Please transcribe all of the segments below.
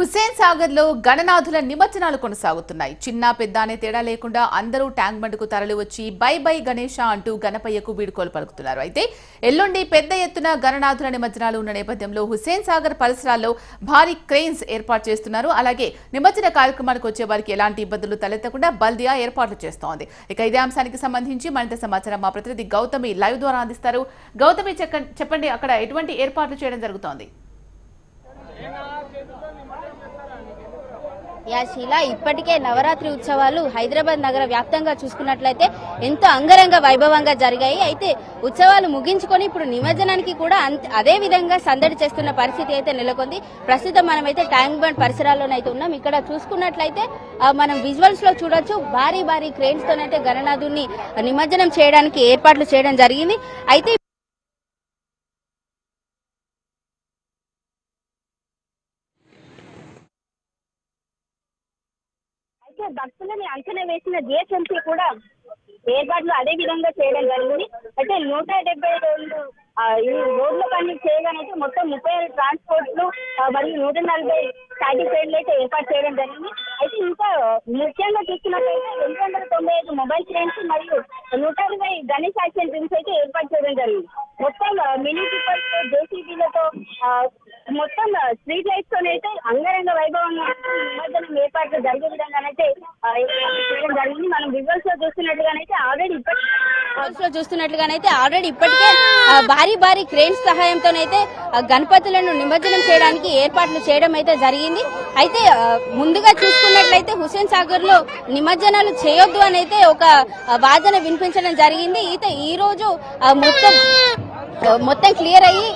హుస్సేన్ సాగర్లో గణనాథుల నిమజ్జనాలు కొనసాగుతున్నాయి. చిన్న పెద్ద అనే తేడా లేకుండా అందరూ ట్యాంక్ బండ్కు తరలి వచ్చి బై బై గణేష అంటూ గణపయ్యకు వీడుకోలు పలుకుతున్నారు. అయితే ఎల్లుండి పెద్ద ఎత్తున గణనాథుల నిమజ్జనాలు ఉన్న నేపథ్యంలో హుస్సేన్ సాగర్ పరిసరాల్లో భారీ క్రెయిన్స్ ఏర్పాటు చేస్తున్నారు. అలాగే నిమజ్జన కార్యక్రమానికి వచ్చే వారికి ఎలాంటి ఇబ్బందులు తలెత్తకుండా బల్దియా ఏర్పాట్లు చేస్తోంది. ఇక ఇదే అంశానికి సంబంధించి మరింత సమాచారం మా ప్రతినిధి గౌతమి లైవ్ ద్వారా అందిస్తారు. గౌతమి చెప్పండి అక్కడ ఎటువంటి ఏర్పాట్లు చేయడం జరుగుతోంది? యా శీల ఇప్పటికే నవరాత్రి ఉత్సవాలు హైదరాబాద్ నగర వ్యాప్తంగా చూసుకున్నట్లయితే ఎంతో అంగరంగ వైభవంగా జరిగాయి. అయితే ఉత్సవాలు ముగించుకొని ఇప్పుడు నిమజ్జనానికి కూడా అంత- అదే విధంగా సందడి చేస్తున్న పరిస్థితి అయితే నెలకొంది. ప్రస్తుతం మనమైతే ట్యాంక్ బండ్ పరిసరాల్లోనైతే ఉన్నాం. ఇక్కడ చూసుకున్నట్లయితే మనం విజువల్స్లో చూడొచ్చు. భారీ భారీ క్రేన్స్ తోనైతే గణనాథుని నిమజ్జనం చేయడానికి ఏర్పాట్లు చేయడం జరిగింది. అయితే అయితే భక్తులని అంచనా వేసిన జిహెచ్ఎంసీ కూడా ఏర్పాట్లు అదే విధంగా చేయడం జరిగింది. అయితే నూట డెబ్బై రెండు ఈ రోడ్ల పని చేయగానైతే మొత్తం ముప్పై ఏడు ట్రాన్స్పోర్ట్లు మరియు నూట నలభై స్టాటిక్ ట్రైన్లు అయితే ఏర్పాటు చేయడం జరిగింది. అయితే ఇంకా ముఖ్యంగా చూసుకున్నట్లయితే రెండు వందల తొంభై ఐదు మొబైల్ ట్రైన్స్ మరియు నూట ఇరవై గణేష్ యాక్షన్ ట్రైన్స్ అయితే ఏర్పాటు చేయడం జరిగింది. మొత్తం ఆ, మినీ టిప్పర్స్ జేసీబీలతో మొత్తం స్ట్రీట్ లైట్స్ తోనైతే అంగరంగ వైభవంగా నిమజ్జనం ఏర్పాట్లు జరిగే విధంగానైతే చేయడం జరిగింది. మనం విజువల్స్లో చూస్తున్నట్టుగానైతే ఆల్రెడీ ఇప్పటి లో చూస్తున్నట్లుగానైతే ఆల్రెడీ ఇప్పటికే భారీ భారీ క్రేన్స్ సహాయంతోనైతే గణపతులను నిమజ్జనం చేయడానికి ఏర్పాట్లు చేయడం అయితే జరిగింది. అయితే ముందుగా చూసుకున్నట్లయితే హుసేన్ సాగర్లో నిమజ్జనాలు చేయొద్దు అని అయితే ఒక వాదన వినిపించడం జరిగింది. అయితే ఈ రోజు మొత్తం మొత్తం క్లియర్ అయ్యి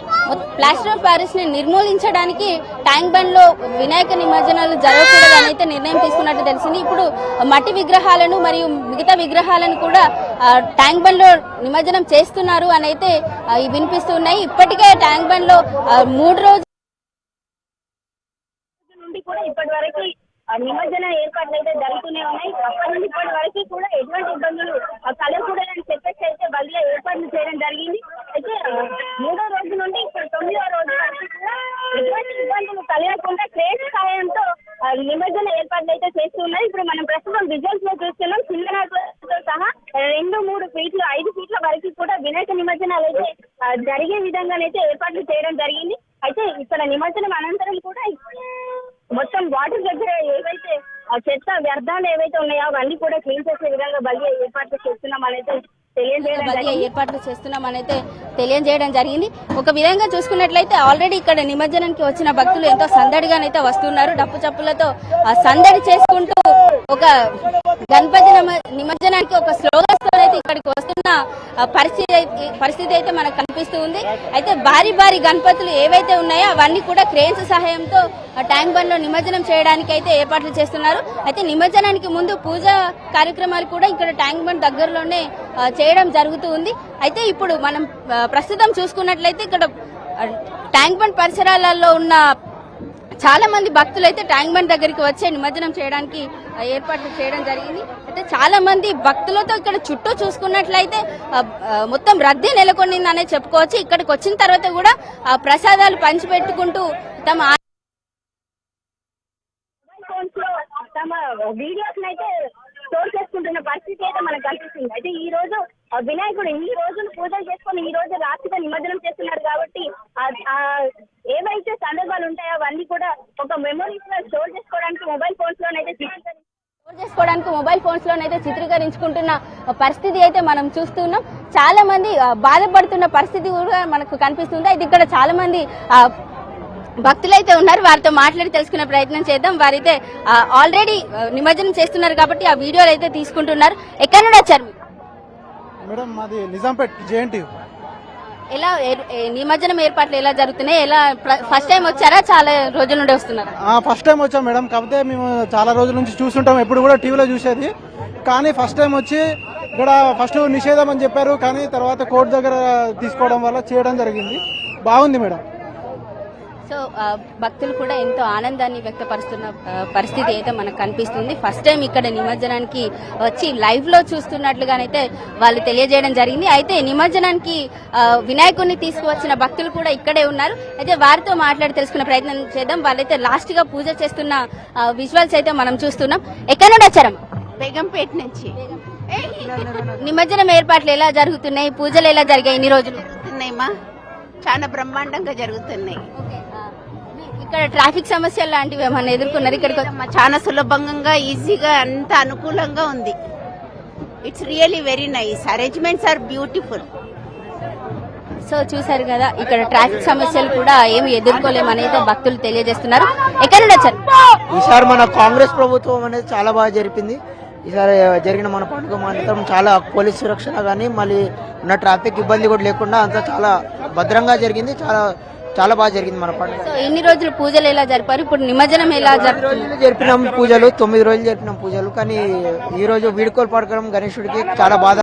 ప్లాస్టర్ ఆఫ్ ప్యారిస్ని నిర్మూలించడానికి ట్యాంక్ బండ్లో వినాయక నిమజ్జనాలు జరగకూడదు అని అయితే నిర్ణయం తీసుకున్నట్టు తెలిసింది. ఇప్పుడు మట్టి విగ్రహాలను మరియు మిగతా విగ్రహాలను కూడా ట్యాంక్ బండ్లో నిమజ్జనం చేస్తున్నారు అని అయితే ఆ, వినిపిస్తున్నాయి. ఇప్పటికే ట్యాంక్ బండ్లో మూడు రోజులు నుండి కూడా ఇప్పటి వరకు నిమజ్జన ఏర్పాట్లు అయితే జరుగుతూనే ఉన్నాయి. అప్పటి నుండి ఇప్పటి వరకు కూడా ఎటువంటి ఇబ్బందులు కలగకూడదని చెప్పేసి అయితే బలిగా ఏర్పాట్లు చేయడం జరిగింది అయితే ఆ, మూడో రోజు నుండి ఇప్పుడు తొమ్మిదో రోజు వరకు కూడా ఎటువంటి ఇబ్బందులు కలగకుండా క్రేజ్ సహాయంతో ఆ, నిమజ్జన ఏర్పాట్లు అయితే చేస్తున్నాయి ఇప్పుడు మనం ప్రస్తుతం విజువల్స్లో చూస్తున్నాం సింగనాథతో సహా రెండు మూడు ఫీట్లు ఐదు ఫీట్ల వరకు కూడా వినాయక నిమజ్జనాలు అయితే ఆ, జరిగే విధంగానైతే ఏర్పాట్లు చేయడం జరిగింది. అయితే ఇక్కడ నిమజ్జనం అనంతరం కూడా మొత్తం వాటర్ దగ్గర ఏవైతే ఆ చెత్త వ్యర్థాలు ఏవైతే ఉన్నాయో అవన్నీ కూడా క్లీన్ చేసే విధంగా బలి ఏర్పాట్లు చేస్తున్నాం అనేది ఏర్పాట్లు చేస్తున్నామని అయితే తెలియజేయడం జరిగింది. ఒక విధంగా చూసుకున్నట్లయితే ఆల్రెడీ ఇక్కడ నిమజ్జనానికి వచ్చిన భక్తులు ఎంతో సందడిగానైతే వస్తున్నారు. డప్పు చప్పులతో ఆ సందడి చేసుకుంటూ ఒక గణపతి నమ- నిమజ్జనానికి ఒక తో అయితే ఇక్కడికి వస్తున్న పరిస్థితి అయితే- పరిస్థితి అయితే మనకు కనిపిస్తూ ఉంది. అయితే భారీ భారీ గణపతులు ఏవైతే ఉన్నాయో అవన్నీ కూడా క్రేన్స్ సహాయంతో ట్యాంక్ బండ్లో నిమజ్జనం చేయడానికి అయితే ఏర్పాట్లు చేస్తున్నారు. అయితే నిమజ్జనానికి ముందు పూజ కార్యక్రమాలు కూడా ఇక్కడ ట్యాంక్ బండ్ దగ్గరలోనే చేయడం జరుగుతూ ఉంది. అయితే ఇప్పుడు మనం ప్రస్తుతం చూసుకున్నట్లయితే ఇక్కడ ట్యాంక్ బండ్ పరిసరాలలో ఉన్న చాలా మంది భక్తులు అయితే ట్యాంక్ బండ్ దగ్గరికి వచ్చే నిమజ్జనం చేయడానికి ఏర్పాట్లు చేయడం జరిగింది. అయితే చాలా మంది భక్తులతో ఇక్కడ చుట్టూ చూసుకున్నట్లయితే మొత్తం రద్దీ నెలకొండిందనే చెప్పుకోవచ్చు. ఇక్కడికి వచ్చిన తర్వాత కూడా ఆ ప్రసాదాలు పంచిపెట్టుకుంటూ తమ తమ వీడియోస్ అయితే స్టోర్ చేసుకుంటున్న పరిస్థితి అయితే మనకు కనిపిస్తుంది. అయితే ఈ రోజు ఆ వినాయకుడు ఈ రోజులు పూజలు చేసుకొని ఈ రోజు రాత్రిగా నిమజ్జనం చేస్తున్నారు కాబట్టి ఏవైతే సందర్భాలు ఉంటాయో అవన్నీ కూడా ఒక మెమొరీస్లో స్టోర్ చేసుకోవడానికి మొబైల్ ఫోన్స్ లోనైతే చిత్రీకరించి స్టోర్ చేసుకోవడానికి మొబైల్ ఫోన్స్ లోనైతే చిత్రీకరించుకుంటున్న పరిస్థితి అయితే మనం చూస్తున్నాం. చాలా మంది బాధపడుతున్న పరిస్థితి కూడా మనకు కనిపిస్తుంది. అయితే ఇక్కడ చాలా మంది ఆ, భక్తులైతే ఉన్నారు. వారితో మాట్లాడి తెలుసుకునే ప్రయత్నం చేద్దాం. వారైతే ఆల్రెడీ నిమజ్జనం చేస్తున్నారు కాబట్టి ఆ వీడియోలు అయితే తీసుకుంటున్నారు. ఎక్కడ నుండి వచ్చారు మేడం మాది నిజాంపేట్ జేఎన్టీ ఎలా ఏ- నిమజ్జనం ఏర్పాట్లు ఎలా జరుగుతున్నాయి? ఎలా ఫస్ట్ టైం వచ్చారా? చాలా రోజుల నుండి వస్తున్నారా? ఫస్ట్ టైం వచ్చాం మేడం. కాకపోతే మేము చాలా రోజుల నుంచి చూస్తుంటాం. ఎప్పుడు కూడా టీవీలో చూసేది. కానీ ఫస్ట్ టైం వచ్చి ఇక్కడ ఫస్ట్ నిషేధం అని చెప్పారు. కానీ తర్వాత కోర్టు దగ్గర తీసుకోవడం వల్ల చేయడం జరిగింది. బాగుంది మేడం. సో ఆ, భక్తులు కూడా ఎంతో ఆనందాన్ని వ్యక్తపరుస్తున్న ఆ, పరిస్థితి అయితే మనకు కనిపిస్తుంది. ఫస్ట్ టైం ఇక్కడ నిమజ్జనానికి వచ్చి లైవ్లో చూస్తున్నట్లుగానైతే వాళ్ళు తెలియజేయడం జరిగింది. అయితే నిమజ్జనానికి ఆ, వినాయకుడిని తీసుకువచ్చిన భక్తులు కూడా ఇక్కడే ఉన్నారు. అయితే వారితో మాట్లాడి తెలుసుకునే ప్రయత్నం చేద్దాం. వాళ్ళైతే లాస్ట్గా పూజ చేస్తున్న విజువల్స్ అయితే మనం చూస్తున్నాం. ఎక్కడ నుండి వచ్చారమ్మా? బేగంపేట నుంచి. నిమజ్జనం ఏర్పాట్లు ఎలా జరుగుతున్నాయి? పూజలు ఎలా జరిగాయి? ఇన్ని రోజులు? చాలా బ్రహ్మాండంగా జరుగుతున్నాయి. ఇక్కడ ట్రాఫిక్ సమస్యలు లాంటివి ఏమన్నా ఎదుర్కొన్నారు? అమ్మా, చాలా సులభంగా ఈజీగా అంత అనుకూలంగా ఉంది. It's really very nice arrangements are beautiful so చూసారు కదా ఇక్కడ ట్రాఫిక్ సమస్యలు కూడా ఏమి ఎదుర్కోలేమని అయితే భక్తులు తెలియజేస్తున్నారు. ఎక్కడ వచ్చారు ఈసారి మన కాంగ్రెస్ ప్రభుత్వం అనేది చాలా బాగా జరిపింది. ఈసారి జరిగిన మన పండుగ మాత్రం చాలా పోలీస్ సురక్షణ కానీ మళ్ళీ ఉన్న ట్రాఫిక్ ఇబ్బంది కూడా లేకుండా అంతా చాలా భద్రంగా జరిగింది. చాలా చాలా బాగా జరిగింది మన పండుగ. సో ఇన్ని రోజులు పూజలు ఎలా జరిపారు? ఇప్పుడు నిమజ్జనం ఎలా రోజులు జరిపినాం పూజలు తొమ్మిది రోజులు జరిపినాం పూజలు. కానీ ఈ రోజు వీడుకోలు పడకడం గణేశుడికి చాలా బాధ